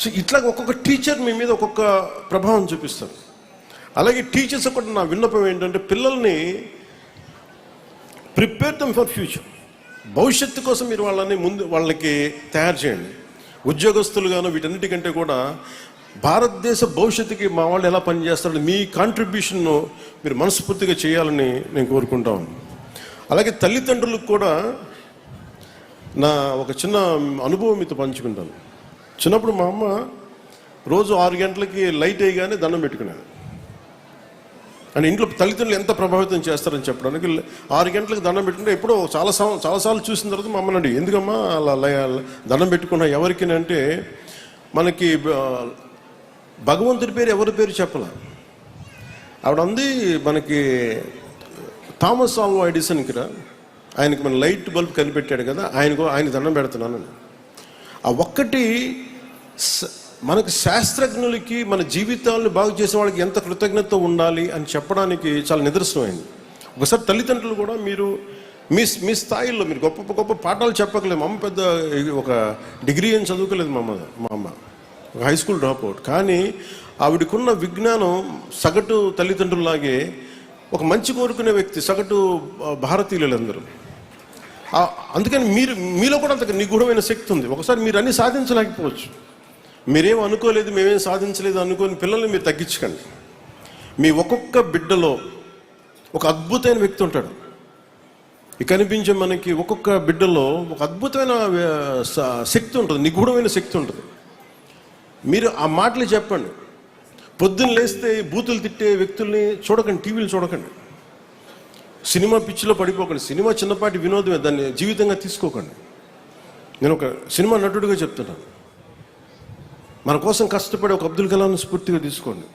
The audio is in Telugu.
సో ఇట్లా ఒక్కొక్క టీచర్ మీ మీద ఒక్కొక్క ప్రభావం చూపిస్తారు అలాగే టీచర్స్ కూడా నా విన్నపం ఏంటంటే పిల్లల్ని ప్రిపేర్ దమ్ ఫర్ ఫ్యూచర్ భవిష్యత్తు కోసం మీరు వాళ్ళని ముందు వాళ్ళకి తయారు చేయండి. ఉద్యోగస్తులుగాను వీటన్నిటికంటే కూడా భారతదేశ భవిష్యత్తుకి మా వాళ్ళు ఎలా పనిచేస్తారో మీ కాంట్రిబ్యూషన్ను మీరు మనస్ఫూర్తిగా చేయాలని నేను కోరుకుంటా అలాగే తల్లిదండ్రులకు కూడా నా ఒక చిన్న అనుభవం మీతో పంచుకుంటాను. చిన్నప్పుడు మా అమ్మ రోజు ఆరు గంటలకి లైట్ వేయగానే దండం పెట్టుకునేది. అని ఇంట్లో తల్లిదండ్రులు ఎంత ప్రభావితం చేస్తారని చెప్పడానికి ఆరు గంటలకు దండం పెట్టుకుంటే ఎప్పుడో చాలా చాలాసార్లు చూసిన తర్వాత మా అమ్మని అడిగి ఎందుకమ్మా అలా దండం పెట్టుకున్నా ఎవరికి అంటే మనకి భగవంతుడి పేరు ఎవరి పేరు చెప్పాల? ఆవిడ అంది మనకి థామస్ ఆల్వా ఎడిసన్కి రా ఆయనకి మన లైట్ బల్బ్ కనిపెట్టాడు కదా ఆయనకు ఆయన దండం పెడుతున్నాను ఆ ఒక్కటి మనకు శాస్త్రజ్ఞులకి మన జీవితాలను బాగు చేసే వాళ్ళకి ఎంత కృతజ్ఞత ఉండాలి అని చెప్పడానికి చాలా నిదర్శనమైంది. ఒకసారి తల్లిదండ్రులు కూడా మీరు మీ మీ స్థాయిలో మీరు గొప్ప గొప్ప పాఠాలు చెప్పకలేదు. మా అమ్మ పెద్ద ఒక డిగ్రీ ఏం చదువుకోలేదు మా అమ్మ మా అమ్మ. ఒక హై స్కూల్ డ్రాప్ అవుట్. కానీ ఆవిడకున్న విజ్ఞానం సగటు తల్లిదండ్రులాగే ఒక మంచి కోరుకునే వ్యక్తి సగటు భారతీయులు భారతీయులందరూ అందుకని మీరు మీలో కూడా అంత నిగూఢమైన శక్తి ఉంది. ఒకసారి మీరు అన్ని సాధించలేకపోవచ్చు. మీరేం అనుకోలేదు మేమేం సాధించలేదు అనుకోని పిల్లల్ని మీరు తగ్గించకండి. మీ ఒక్కొక్క బిడ్డలో ఒక అద్భుతమైన వ్యక్తి ఉంటాడు. ఇక కనిపించే మనకి ఒక్కొక్క బిడ్డలో ఒక అద్భుతమైన శక్తి ఉంటుంది నిగూఢమైన శక్తి ఉంటుంది. మీరు ఆ మాటలు చెప్పండి. పొద్దున్న లేస్తే బూతులు తిట్టే వ్యక్తుల్ని చూడకండి టీవీలు చూడకండి. సినిమా పిచ్చిలో పడిపోకండి. సినిమా చిన్నపాటి వినోదమే దాన్ని జీవితంగా తీసుకోకండి. నేను ఒక సినిమా నటుడిగా చెప్తున్నాను. మన కోసం కష్టపడే ఒక అబ్దుల్ కలాం స్ఫూర్తిగా తీసుకోండి.